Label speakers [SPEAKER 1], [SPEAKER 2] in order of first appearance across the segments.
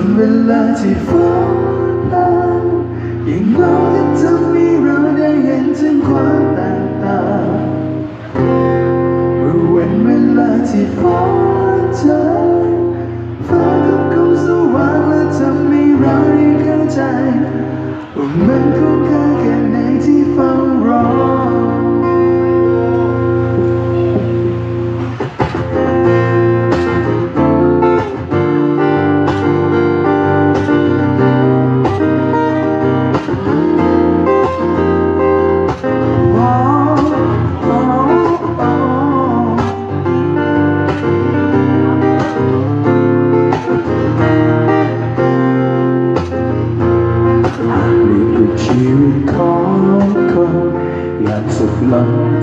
[SPEAKER 1] นเวลาที่ฟ้าพรางอย่างน้อยจะทำให้เราได้เห็นถึงความแตกต่างเมื่อวันเวลาที่ฟ้าจางฟ้าก็คงสว่างและทำให้เราได้เข้าใจว่ามันคง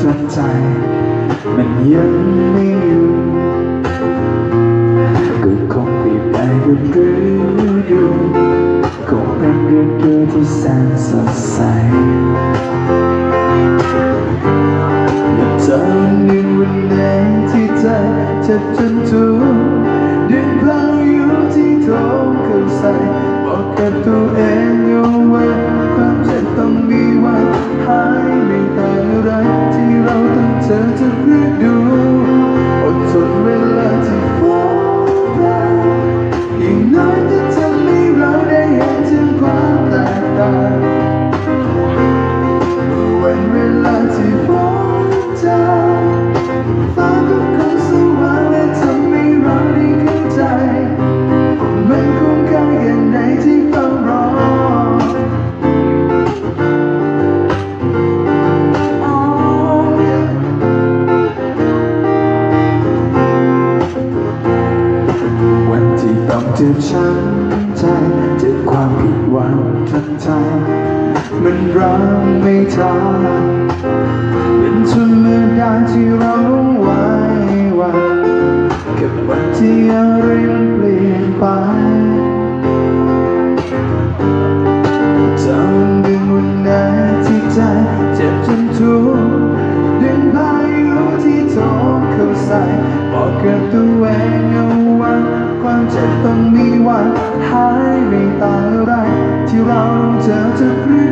[SPEAKER 1] จนใจ มันยังไม่อยู่ก็คงเปลี่ยนไปเป็นฤดูคงเป็นฤดูที่แสนสดใส จ็บช้ำใจเจ็บความผิดหวังทันใจมันร้องไม่ทานเป็นธรรมดาที่เราต้องไหว้วันกับวันที่อะไรมันเปลี่ยนไปจะวันหนึ่งวันไหนที่ใจเจ็บจนทุกข์ดึงพายุที่โถมเข้าใส่บอกกับตัวเองเอา จ็บต้องมีวันหายไม่ต่างอะไร ที่เราเจอทุก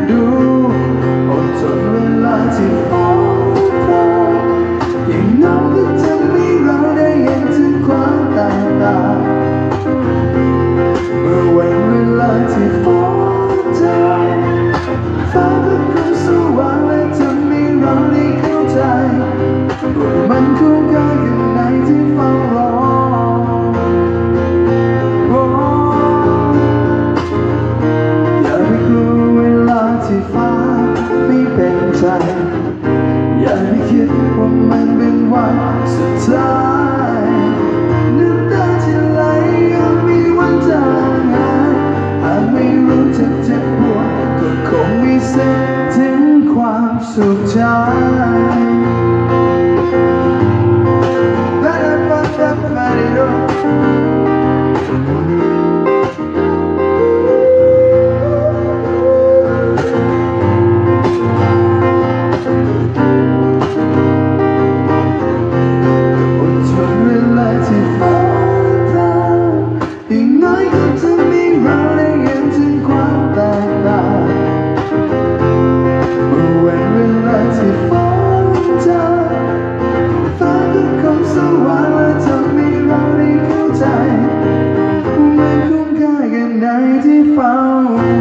[SPEAKER 1] time. found